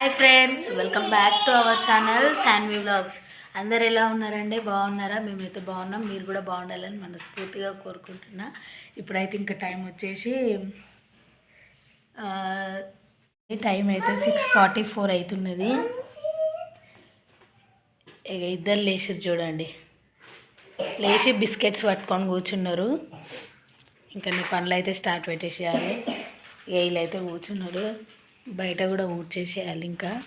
Hi friends welcome back to our channel Shanvi blogs అందరు ఎలా ఉన్నారండి? బాగున్నారా? మేమైతే బాగున్నాం. మీరు కూడా బాగుండాలని మనస్ఫూర్తిగా కోరుకుంటున్నా. ఇప్పుడైతే ఇంకా టైం వచ్చేసి టైం అయితే సిక్స్ ఫార్టీ ఫోర్ అవుతున్నది. ఇక ఇద్దరు లేచిరు చూడండి. లేచి బిస్కెట్స్ పట్టుకొని కూర్చున్నారు. ఇంకా మీ పనులు అయితే స్టార్ట్ పెట్టేసేయాలి. ఇక వీళ్ళైతే కూర్చున్నారు. బయట కూడా ఊడ్చేసేయాలి ఇంకా.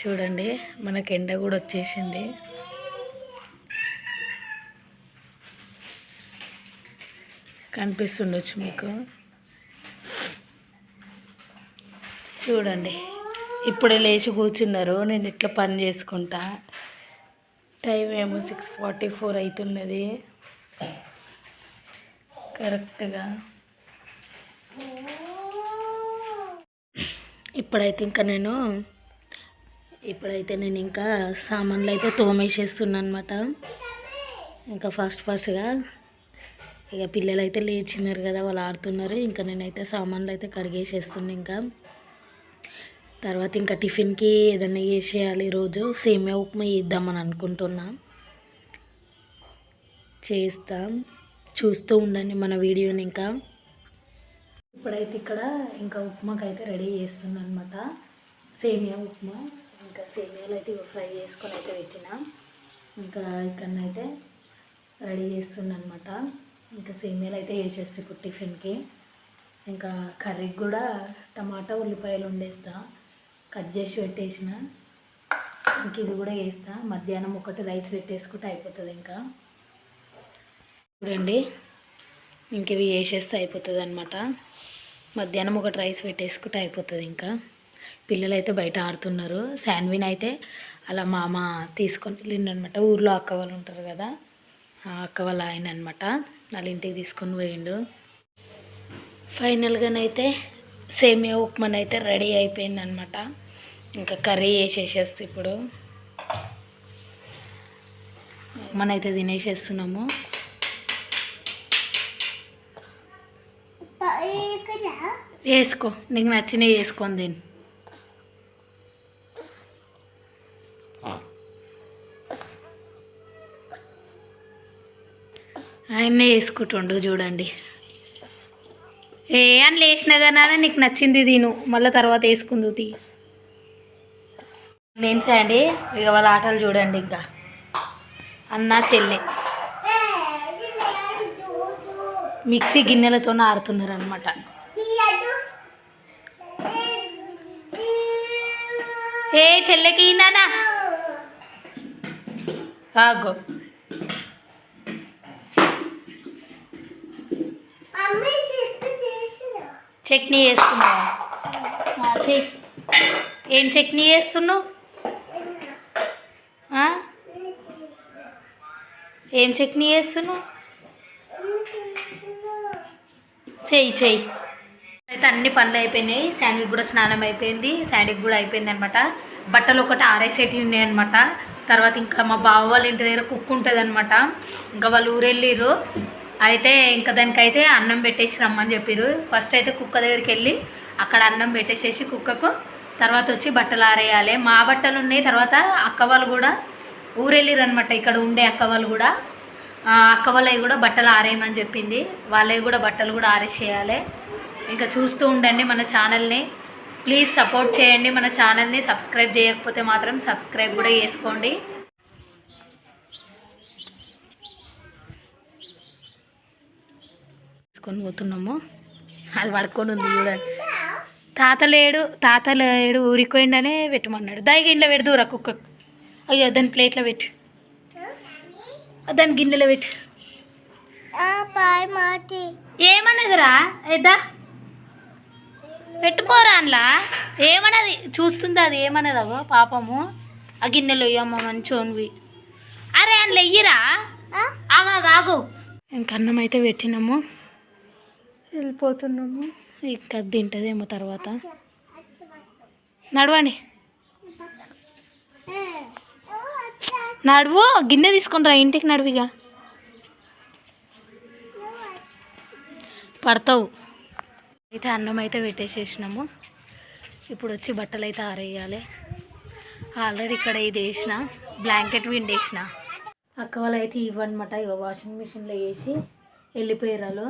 చూడండి మనకి ఎండ కూడా వచ్చేసింది. కనిపిస్తుండొచ్చు మీకు. చూడండి ఇప్పుడే లేచి కూర్చున్నారు నేను ఇట్లా పని చేసుకుంటా. టైం ఏమో సిక్స్ ఫార్టీ ఫోర్ అవుతున్నది. కరెక్ట్గా. ఇప్పుడైతే ఇంకా నేను ఇప్పుడైతే నేను ఇంకా సామాన్లు అయితే తోమేసేస్తున్నా అనమాట ఇంకా ఫస్ట్ ఫస్ట్గా ఇక పిల్లలు అయితే లేచినారు కదా వాళ్ళు ఆడుతున్నారు. ఇంకా నేనైతే సామాన్లు అయితే కడిగేసేస్తున్నా ఇంకా. తర్వాత ఇంకా టిఫిన్కి ఏదైనా చేసేయాలి ఈరోజు సేమియా ఉప్మా చేద్దామని అనుకుంటున్నా. చేస్తాం. చూస్తూ ఉండండి మన వీడియోని ఇంకా. ఇప్పుడైతే ఇక్కడ ఇంకా ఉప్మాకి అయితే రెడీ చేస్తున్నా అనమాట సేమియా ఉప్మా. ఇంకా సేమియాలు అయితే ఫ్రై చేసుకొని అయితే పెట్టిన. ఇంకా ఇక్కడనైతే రెడీ చేస్తున్నా అనమాట ఇంకా సేమియాలు అయితే వేసేస్తాయి ఇప్పుడు టిఫిన్కి. ఇంకా కర్రీకి కూడా టమాటా ఉల్లిపాయలు వండేస్తా. కట్ చేసి పెట్టేసిన. ఇంక ఇది కూడా వేస్తా మధ్యాహ్నం ఒకటి రైస్ పెట్టేసుకుంటే అయిపోతుంది ఇంకా. చూడండి. ఇంక ఇవి వేసేస్తే అయిపోతుంది అనమాట మధ్యాహ్నం ఒకటి రైస్ పెట్టేసుకుంటే అయిపోతుంది ఇంకా. పిల్లలు అయితే బయట ఆడుతున్నారు. శాండ్విన్ అయితే అలా మామ తీసుకొని వెళ్ళిండు అనమాట ఊర్లో అక్క వాళ్ళు ఉంటారు కదా ఆ అక్క వాళ్ళ ఆయన అనమాట వాళ్ళ ఇంటికి తీసుకొని పోయిండు. ఫైనల్గానైతే సేమియా ఉప్మాన్ అయితే రెడీ అయిపోయింది అనమాట ఇంకా కర్రీ వేసేసేస్తే ఇప్పుడు. ఉప్మాన్ అయితే తినేసేస్తున్నాము. వేసుకో నీకు నచ్చినవి వేసుకొని తిని. ఆయన్నే వేసుకుంటుండు చూడండి. ఏ అని లేచినా కానీ నీకు నచ్చింది తిను మళ్ళీ తర్వాత వేసుకుందు తీ. నేను అండి ఇక వాళ్ళ ఆటలు చూడండి ఇంకా. అన్న చెల్లె. మిక్సీ గిన్నెలతో ఆడుతున్నారు అనమాట ఏ చెల్లెకి నానా? ఆగో. చట్నీ చెయ్యి ఏం చట్నీ వేస్తున్నావు ఆ? ఏం చట్నీ వేస్తున్నావు చెయ్యి చెయ్యి అయితే అన్ని పనులు అయిపోయినాయి. శాండ్విచ్ కూడా స్నానం అయిపోయింది. శాండ్విచ్ కూడా అయిపోయింది అనమాట బట్టలు ఒకటి ఆరేసేటివి ఉన్నాయి అనమాట తర్వాత ఇంకా మా బావ వాళ్ళ ఇంటి దగ్గర కుక్ ఉంటుంది అనమాట ఇంకా వాళ్ళు ఊరెళ్ళిరు అయితే ఇంకా దానికైతే అన్నం పెట్టేసి రమ్మని చెప్పారు ఫస్ట్ అయితే కుక్క దగ్గరికి వెళ్ళి అక్కడ అన్నం పెట్టేసేసి కుక్కకు తర్వాత వచ్చి బట్టలు ఆరేయాలి. మా బట్టలు ఉన్నాయి. తర్వాత అక్క వాళ్ళు కూడా ఊరెళ్ళిరు అనమాట ఇక్కడ ఉండే అక్క వాళ్ళు కూడా. అక్క వాళ్ళవి కూడా బట్టలు ఆరేయమని చెప్పింది. వాళ్ళవి కూడా బట్టలు కూడా ఆరేసేయాలి. ఇంకా చూస్తూ ఉండండి మన ఛానల్ని. ప్లీజ్ సపోర్ట్ చేయండి. మన ఛానల్ని సబ్స్క్రైబ్ చేయకపోతే మాత్రం సబ్స్క్రైబ్ కూడా చేసుకోండి. తీసుకొని పోతున్నాము. అది పడుకొని ఉంది చూడండి. తాత లేడు. తాత లేడు. పెట్టమన్నాడు. దాయి గిన్నెలో పెడదురా కుక్క. అయ్యో దాని ప్లేట్లో పెట్టు. దాని గిన్నెలో పెట్టు. ఏమన్నదిరా? ఎద్దా పెట్టుకోరా అందులో ఏమన్నది? చూస్తుంది అది ఏమన్నది అగో పాపము? ఆ గిన్నెలో అమ్మ మంచోనివి అరే అందులో వెయ్యిరా ఆగు ఆగు, ఆగు. ఇంక అన్నం అయితే పెట్టినాము. వెళ్ళిపోతున్నాము. ఇంకా తింటదేమో తర్వాత. నడవండి. నడువు గిన్నె తీసుకుని రా ఇంటికి నడువిగా. పడతావు. అయితే అన్నం అయితే పెట్టేసేసినాము. ఇప్పుడు వచ్చి బట్టలు అయితే ఆరేయాలి. ఆల్రెడీ ఇక్కడ ఇది వేసిన బ్లాంకెట్ విండేసిన అక్క వాళ్ళు అయితే ఇవ్వనమాట ఇక వాషింగ్ మిషన్లో వేసి వెళ్ళిపోయారు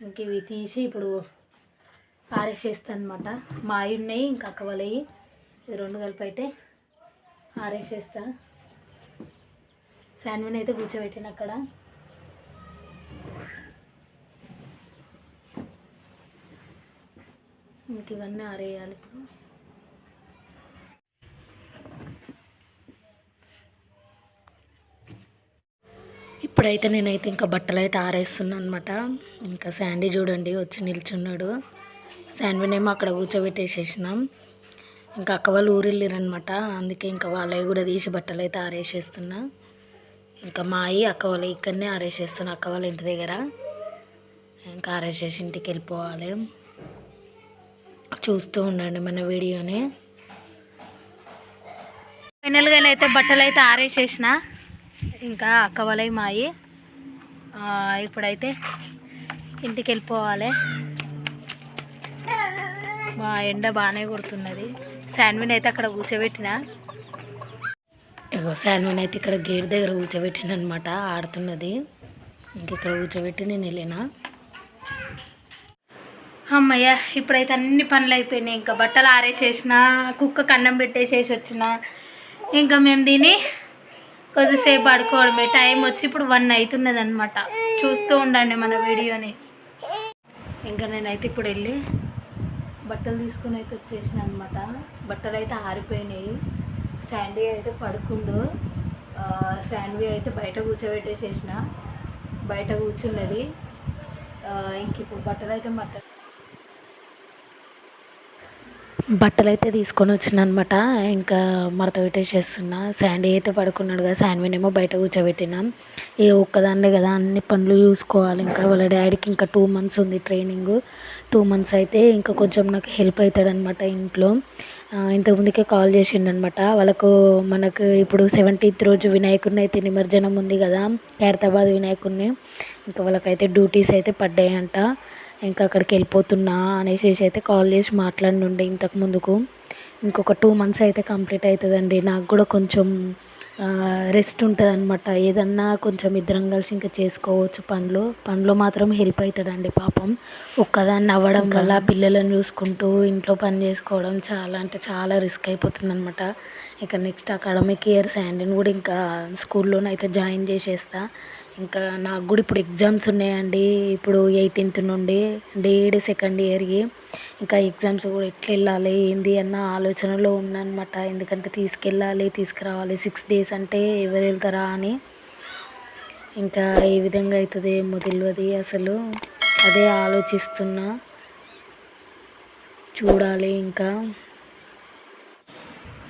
ఇంక ఇవి తీసి ఇప్పుడు ఆరేసేస్తానమాట అనమాట మా అవి ఉన్నాయి ఇంకా అక్క వాళ్ళవి ఇది రెండు కలిపి అయితే ఆరేసేస్తా. శాన్విన్ అయితే కూర్చోబెట్టిన అక్కడ. ఇంక ఇవన్నీ ఆరేయాలి ఇప్పుడు. ఇప్పుడైతే నేనైతే ఇంకా బట్టలు అయితే ఆరేస్తున్నాను అనమాట ఇంకా శాండీ చూడండి వచ్చి నిల్చున్నాడు. శాండ్వినేమో అక్కడ కూర్చోబెట్టేసేసినాం. ఇంకా అక్క వాళ్ళు ఊరెళ్ళారనమాట అందుకే ఇంకా వాళ్ళవి కూడా తీసి బట్టలు అయితే ఆరేసేస్తున్నా. ఇంకా మా అయ్యి అక్క వాళ్ళు ఇక్కడనే ఆరేసేస్తున్నా. అక్క వాళ్ళ ఇంటి దగ్గర. ఇంకా ఆరేసేసి ఇంటికి వెళ్ళిపోవాలి. చూస్తూ ఉండండి మన వీడియోని. ఫైనల్గా అయితే బట్టలు అయితే ఆరేసేసిన. ఇంకా అక్క వాళ్ళవి మాయి. ఇప్పుడైతే ఇంటికి వెళ్ళిపోవాలి మా ఎండ బాగానే కొడుతున్నది. శాన్విన్ అయితే అక్కడ కూర్చోబెట్టిన. ఇగో శాన్విన్ అయితే ఇక్కడ గేట్ దగ్గర కూర్చోబెట్టిన అనమాట ఆడుతున్నది. ఇంక ఇక్కడ కూర్చోబెట్టి నేను వెళ్ళిన. అమ్మయ్య ఇప్పుడైతే అన్ని పనులు అయిపోయినాయి. ఇంకా బట్టలు ఆరేసేసిన కుక్కకు అన్నం పెట్టేసేసి వచ్చిన. ఇంకా మేము దీన్ని కొద్దిసేపు పడుకోవడమే. టైం వచ్చి ఇప్పుడు వన్ అవుతున్నది అనమాట చూస్తూ ఉండండి మన వీడియోని. ఇంకా నేనైతే ఇప్పుడు వెళ్ళి బట్టలు తీసుకొని అయితే వచ్చేసిన అనమాట బట్టలు అయితే ఆరిపోయినాయి. శాండీ అయితే పడుకుండు. ఆ, శాండీ అయితే బయట కూర్చోబెట్టేసేసిన. బయట కూర్చున్నది. ఇంక ఇప్పుడు బట్టలు అయితే మడత బట్టలు అయితే తీసుకొని వచ్చిన అనమాట ఇంకా మడత పెట్టేసేస్తున్నా. శాండీ అయితే పడుకున్నాడు కదా శాండ్విన్ ఏమో బయట కూర్చోబెట్టినాం. ఏ ఒక్కదాన్నే కదా అన్ని పనులు చూసుకోవాలి. ఇంకా వాళ్ళ డాడీకి ఇంకా టూ మంత్స్ ఉంది ట్రైనింగ్ టూ మంత్స్ అయితే ఇంకా కొంచెం నాకు హెల్ప్ అవుతాడనమాట ఇంట్లో. ఇంతకుముందుకే కాల్ చేసిండనమాట వాళ్ళకు మనకు ఇప్పుడు సెవెంటీన్త్ రోజు వినాయకుడిని అయితే నిమజ్జనం ఉంది కదా ఖైరతాబాద్ వినాయకుడిని. ఇంకా వాళ్ళకైతే డ్యూటీస్ అయితే పడ్డాయంట. ఇంకా అక్కడికి వెళ్ళిపోతున్నా అనేసి అయితే కాల్ చేసి మాట్లాడినుండే ఇంతకు ముందుకు. ఇంకొక టూ మంత్స్ అయితే కంప్లీట్ అవుతుందండి. నాకు కూడా కొంచెం రెస్ట్ ఉంటుంది అనమాట ఏదన్నా కొంచెం ఇద్దరం కలిసి ఇంకా చేసుకోవచ్చు పనులు. పనిలో మాత్రం హెల్ప్ అవుతుందండి పాపం. ఒక్కదాన్ని అవ్వడం వల్ల పిల్లలను చూసుకుంటూ ఇంట్లో పని చేసుకోవడం చాలా అంటే చాలా రిస్క్ అయిపోతుంది అనమాట ఇక నెక్స్ట్ అకాడమిక్ ఇయర్ శాండీని కూడా ఇంకా స్కూల్లోనైతే జాయిన్ చేసేస్తా. ఇంకా నాకు కూడా ఇప్పుడు ఎగ్జామ్స్ ఉన్నాయండి. ఇప్పుడు ఎయిటీన్త్ నుండి డేడ్ సెకండ్ ఇయర్కి ఇంకా ఎగ్జామ్స్ కూడా ఎట్లా వెళ్ళాలి ఏంది అన్న ఆలోచనలో ఉన్నానమాట. ఎందుకంటే తీసుకెళ్ళాలి తీసుకురావాలి. సిక్స్ డేస్ అంటే ఎవరు వెళ్తారా అని ఇంకా ఏ విధంగా అవుతుంది ఏమో తెలియదు అసలు. అదే ఆలోచిస్తున్నా. చూడాలి ఇంకా.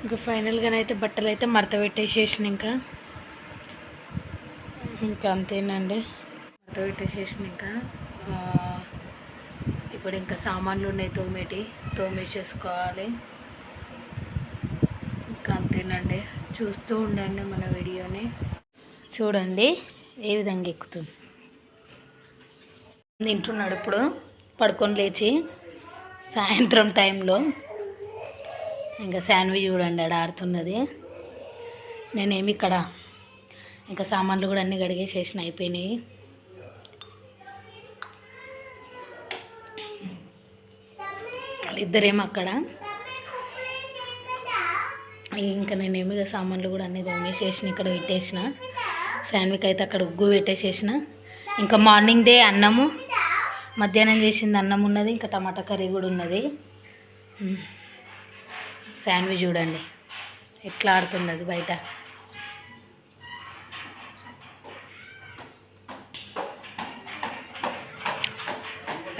ఇంకా ఫైనల్గానైతే బట్టలు అయితే మడత పెట్టేసేసిన ఇంకా. ఇంకా అంతేనండి. మడత పెట్టేసేసిన ఇంకా. ఇప్పుడు ఇంకా సామాన్లు ఉన్నాయి తోమేటి తోమేసేసుకోవాలి. ఇంకా అంతేనండి. చూస్తూ ఉండండి మన వీడియోని. చూడండి ఏ విధంగా ఎక్కుతుంది. తింటున్నాడు ఇప్పుడు పడుకొని లేచి సాయంత్రం టైంలో. ఇంకా శాండ్విచ్ చూడండి ఆడ ఆడుతున్నది. నేనేమి ఇక్కడ ఇంకా సామాన్లు కూడా అన్నీ గడిగేసేసిన అయిపోయినాయి. వాళ్ళిద్దరేమో అక్కడ? ఇంకా నేనేమి సామాన్లు కూడా అన్నీ తోమేసేసిన ఇక్కడ పెట్టేసిన. శాండ్విక్ అయితే అక్కడ ఉగ్గు పెట్టేసేసిన. ఇంకా మార్నింగ్ డే అన్నము. మధ్యాహ్నం చేసింది అన్నం ఉన్నది ఇంకా టమాటా కర్రీ కూడా ఉన్నది. శాండ్విచ్ చూడండి ఎట్లా ఆడుతున్నది బయట.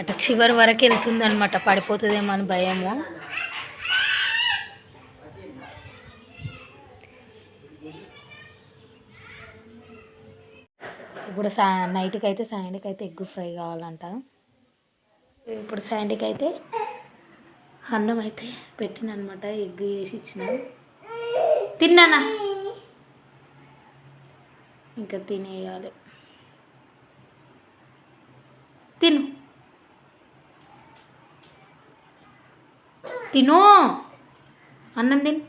అటు చివరి వరకు వెళ్తుంది అనమాట పడిపోతుందేమో అని భయము. ఇప్పుడు సా నైట్కి అయితే సాయండికి అయితే ఎగ్ ఫ్రై కావాలంట. ఇప్పుడు సాయండికి అయితే అన్నం అయితే పెట్టినమాట ఎగ్గు ఎగ్ వేసి ఇచ్చిన. తిన్నానా? ఇంకా తినేయాలి తిను తిను. అన్నం తిని.